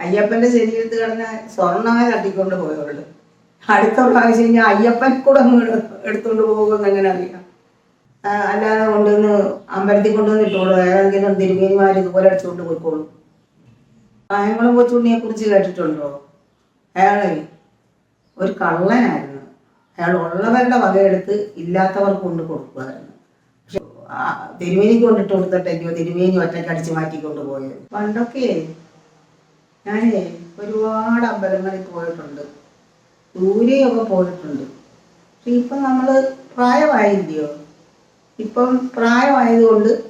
അയ്യപ്പന്റെ ശരീരത്തിൽ കിടന്ന് സ്വർണമേ തട്ടിക്കൊണ്ട് പോയവരുള്ളത് അടുത്ത പ്രാവശ്യം കഴിഞ്ഞാൽ അയ്യപ്പൻ കൂടെ അങ്ങ് എടുത്തോണ്ട് പോകുമെന്ന് എങ്ങനെ അറിയാം? അല്ലാതെ കൊണ്ടുവന്ന് അമ്പലത്തിൽ കൊണ്ടുവന്ന് ഇട്ടോളൂ. ഏതെങ്കിലും തിരുമേനിമാർ ഇതുപോലെ അടിച്ചുകൊണ്ട് പോയിക്കോളൂ. കായംകുളം കൊച്ചുണ്ണിയെ കുറിച്ച് കേട്ടിട്ടുണ്ടോ? അയാളെ ഒരു കള്ളനായിരുന്നു. അയാൾ ഉള്ളവരുടെ വകയെടുത്ത് ഇല്ലാത്തവർക്ക് കൊണ്ട് കൊടുക്കുമായിരുന്നു. പക്ഷെ തിരുമേനിക്ക് കൊണ്ടിട്ട് കൊടുത്തിട്ടേക്കോ തിരുമേനി ഒറ്റയ്ക്ക് അടിച്ച് മാറ്റിക്കൊണ്ട് പോയത്. പണ്ടൊക്കെ ഞാനേ ഒരുപാട് അമ്പലങ്ങളിൽ പോയിട്ടുണ്ട്. ദൂരെയൊക്കെ പോയിട്ടുണ്ട്. പക്ഷെ ഇപ്പം നമ്മൾ പ്രായമായില്ലയോ? ഇപ്പം പ്രായമായതുകൊണ്ട്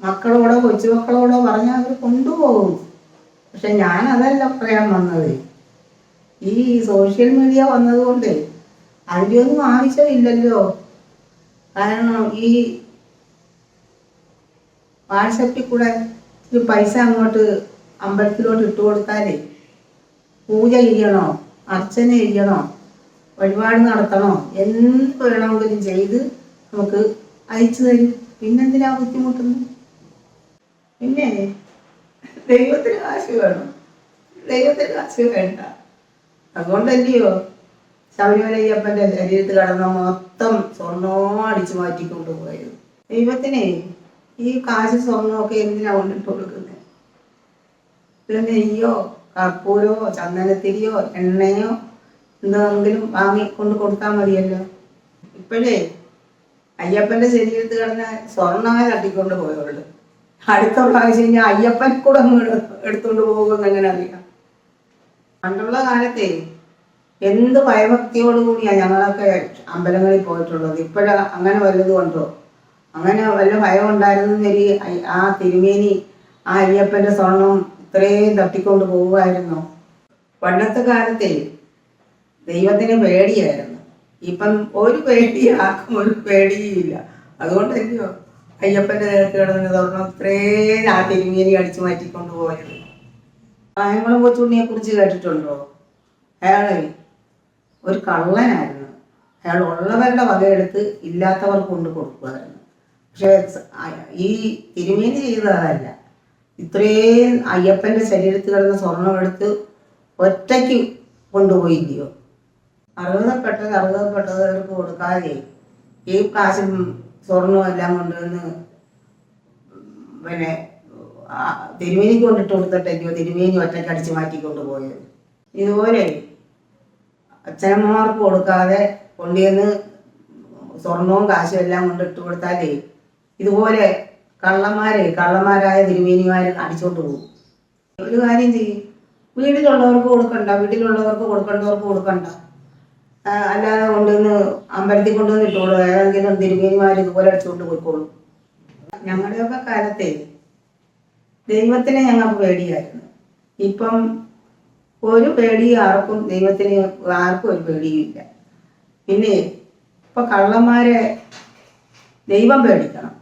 മക്കളോടോ കൊച്ചുമക്കളോടോ പറഞ്ഞാൽ അവർ കൊണ്ടുപോകും. പക്ഷെ ഞാൻ അതല്ല പറയാൻ വന്നത്. ഈ സോഷ്യൽ മീഡിയ വന്നതുകൊണ്ട് അതിന്റെ ഒന്നും ആവശ്യമില്ലല്ലോ. കാരണം ഈ വാട്സപ്പിൽ കൂടെ പൈസ അങ്ങോട്ട് അമ്പലത്തിലോട്ട് ഇട്ട് കൊടുത്താലേ പൂജ ചെയ്യണോ അർച്ചന ചെയ്യണോ വഴിപാട് നടത്തണോ എന്ത് വേണമെങ്കിലും ചെയ്ത് നമുക്ക് അയച്ചു തരും. പിന്നെന്തിനാ ബുദ്ധിമുട്ടുന്നു പിന്നെ ദൈവത്തിന് കാശ് വേണം. ദൈവത്തിന് കാശ് വേണ്ട. അതുകൊണ്ടല്ലയോ? ശബരിമല അയ്യപ്പന്റെ ശരീരത്തിൽ കടന്ന മൊത്തം സ്വർണവും അടിച്ചു മാറ്റിക്കൊണ്ട് പോയത്. ദൈവത്തിനെ ഈ കാശ് സ്വർണമൊക്കെ എന്തിനാ കൊണ്ടിട്ട് കൊടുക്കുന്നത്? നെയ്യോ കർപ്പൂരോ ചന്ദനത്തിരിയോ എണ്ണയോ എന്തെങ്കിലും വാങ്ങി കൊണ്ട് കൊടുത്താൽ മതിയല്ലോ. ഇപ്പോഴേ അയ്യപ്പന്റെ ശരീരത്ത് കിടന്ന സ്വർണമേ തട്ടിക്കൊണ്ട് പോയുള്ളു അടുത്ത പ്രാവശ്യം കഴിഞ്ഞാൽ അയ്യപ്പൻ കൂടെ അങ്ങ് എടുത്തുകൊണ്ട് പോകുമെന്ന് എങ്ങനെ അറിയാം? പണ്ടുള്ള കാലത്തെ എന്ത് ഭയഭക്തിയോടുകൂടിയാണ് ഞങ്ങളൊക്കെ അമ്പലങ്ങളിൽ പോയിട്ടുള്ളത്. ഇപ്പോഴ അങ്ങനെ വല്ലതും ഉണ്ടോ? അങ്ങനെ വല്ല ഭയം ഉണ്ടായിരുന്നെങ്കിൽ ആ തിരുമേനി ആ അയ്യപ്പന്റെ സ്വർണം ഇത്രയും തട്ടിക്കൊണ്ട് പോകുമായിരുന്നു പണ്ടത്തെ കാലത്തെ ദൈവത്തിന് പേടിയായിരുന്നു. ഇപ്പം ഒരു പേടി ആർക്കും ഒരു പേടിയില്ല. അതുകൊണ്ടല്ലയോ അയ്യപ്പന്റെ നേരത്തെ കിടന്ന് തുറന്നു ഇത്രയും ആ തിരുമേനി അടിച്ചു മാറ്റിക്കൊണ്ട് പോയത്. കായംകുളം കൊച്ചുണ്ണിയെ കുറിച്ച് കേട്ടിട്ടുണ്ടോ? അയാളെ ഒരു കള്ളനായിരുന്നു. അയാൾ ഉള്ളവരുടെ വകയെടുത്ത് ഇല്ലാത്തവർ കൊണ്ട് കൊടുക്കുമായിരുന്നു. പക്ഷേ ഈ തിരുമേനി ചെയ്തതല്ല. ഇത്രയും അയ്യപ്പന്റെ ശരീരത്തിൽ കിടന്ന സ്വർണം എടുത്ത് ഒറ്റയ്ക്ക് കൊണ്ടുപോയില്ലയോ? അർഹതപ്പെട്ടത് അർഹതപ്പെട്ടവർക്ക് കൊടുക്കാതെ ഈ കാശും സ്വർണവും എല്ലാം കൊണ്ടുവന്ന് പിന്നെ തിരുമേനി കൊണ്ടിട്ട് കൊടുത്തിട്ടല്ലയോ തിരുമേനി ഒറ്റയ്ക്ക് അടിച്ച് മാറ്റി പോയത് ഇതുപോലെ അച്ഛനമ്മമാർക്ക് കൊടുക്കാതെ കൊണ്ടുവന്ന് സ്വർണവും കാശും എല്ലാം കൊണ്ടിട്ട് കൊടുത്താലേ ഇതുപോലെ കള്ളന്മാരെ കള്ളന്മാരായ തിരുമേനിമാർ അടിച്ചോണ്ട് പോകും. ഒരു കാര്യം ചെയ്യും. വീട്ടിലുള്ളവർക്ക് കൊടുക്കണ്ട വീട്ടിലുള്ളവർക്ക് കൊടുക്കേണ്ടവർക്ക് കൊടുക്കണ്ട. അല്ലാതെ കൊണ്ടുവന്ന് അമ്പലത്തിൽ കൊണ്ടുവന്ന് ഇട്ടോളൂ. ഏതെങ്കിലും തിരുമേനിമാർ ഇതുപോലെ അടിച്ചുകൊണ്ട് പോയിക്കോളൂ. ഞങ്ങളുടെയൊക്കെ കാലത്തെ ദൈവത്തിനെ ഞങ്ങൾക്ക് പേടിയായിരുന്നു. ഇപ്പം ഒരു പേടി ആർക്കും ദൈവത്തിന് ആർക്കും ഒരു പേടിയും ഇല്ല. പിന്നെ ഇപ്പൊ കള്ളന്മാരെ ദൈവം പേടിക്കണം.